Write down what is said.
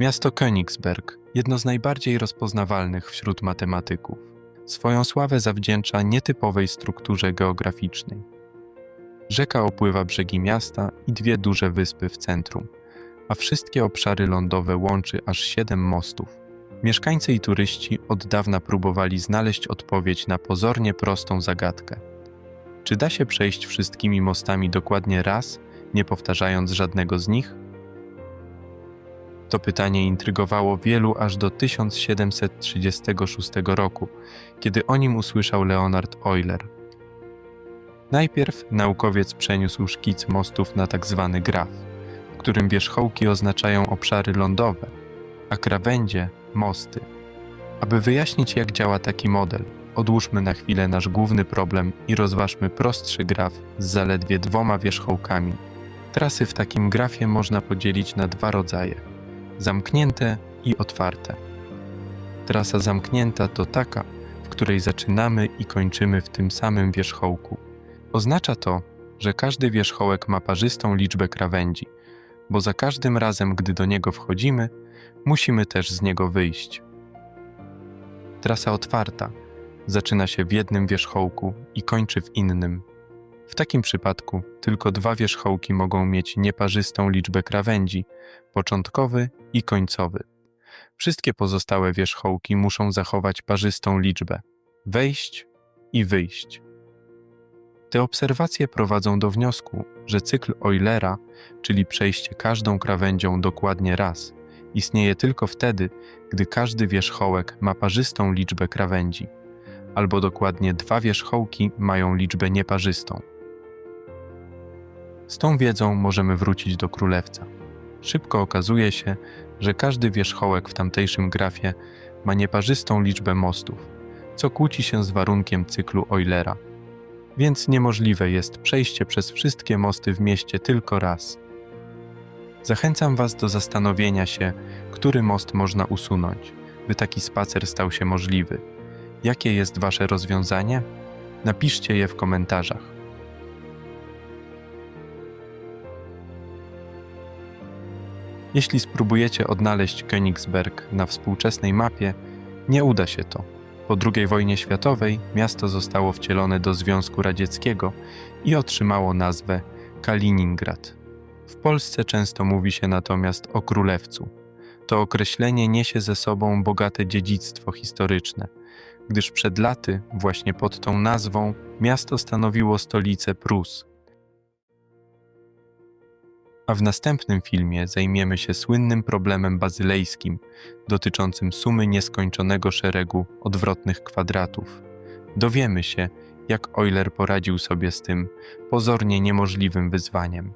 Miasto Königsberg, jedno z najbardziej rozpoznawalnych wśród matematyków, swoją sławę zawdzięcza nietypowej strukturze geograficznej. Rzeka opływa brzegi miasta i dwie duże wyspy w centrum, a wszystkie obszary lądowe łączy aż siedem mostów. Mieszkańcy i turyści od dawna próbowali znaleźć odpowiedź na pozornie prostą zagadkę. Czy da się przejść wszystkimi mostami dokładnie raz, nie powtarzając żadnego z nich? To pytanie intrygowało wielu aż do 1736 roku, kiedy o nim usłyszał Leonard Euler. Najpierw naukowiec przeniósł szkic mostów na tak zwany graf, w którym wierzchołki oznaczają obszary lądowe, a krawędzie mosty. Aby wyjaśnić, jak działa taki model, odłóżmy na chwilę nasz główny problem i rozważmy prostszy graf z zaledwie dwoma wierzchołkami. Trasy w takim grafie można podzielić na dwa rodzaje: zamknięte i otwarte. Trasa zamknięta to taka, w której zaczynamy i kończymy w tym samym wierzchołku. Oznacza to, że każdy wierzchołek ma parzystą liczbę krawędzi, bo za każdym razem, gdy do niego wchodzimy, musimy też z niego wyjść. Trasa otwarta zaczyna się w jednym wierzchołku i kończy w innym. W takim przypadku tylko dwa wierzchołki mogą mieć nieparzystą liczbę krawędzi, początkowy i końcowy. Wszystkie pozostałe wierzchołki muszą zachować parzystą liczbę wejść i wyjść. Te obserwacje prowadzą do wniosku, że cykl Eulera, czyli przejście każdą krawędzią dokładnie raz, istnieje tylko wtedy, gdy każdy wierzchołek ma parzystą liczbę krawędzi, albo dokładnie dwa wierzchołki mają liczbę nieparzystą. Z tą wiedzą możemy wrócić do królewca. Szybko okazuje się, że każdy wierzchołek w tamtejszym grafie ma nieparzystą liczbę mostów, co kłóci się z warunkiem cyklu Eulera. Więc niemożliwe jest przejście przez wszystkie mosty w mieście tylko raz. Zachęcam Was do zastanowienia się, który most można usunąć, by taki spacer stał się możliwy. Jakie jest Wasze rozwiązanie? Napiszcie je w komentarzach. Jeśli spróbujecie odnaleźć Königsberg na współczesnej mapie, nie uda się to. Po II wojnie światowej miasto zostało wcielone do Związku Radzieckiego i otrzymało nazwę Kaliningrad. W Polsce często mówi się natomiast o królewcu. To określenie niesie ze sobą bogate dziedzictwo historyczne, gdyż przed laty, właśnie pod tą nazwą, miasto stanowiło stolicę Prus. A w następnym filmie zajmiemy się słynnym problemem bazylejskim dotyczącym sumy nieskończonego szeregu odwrotnych kwadratów. Dowiemy się, jak Euler poradził sobie z tym pozornie niemożliwym wyzwaniem.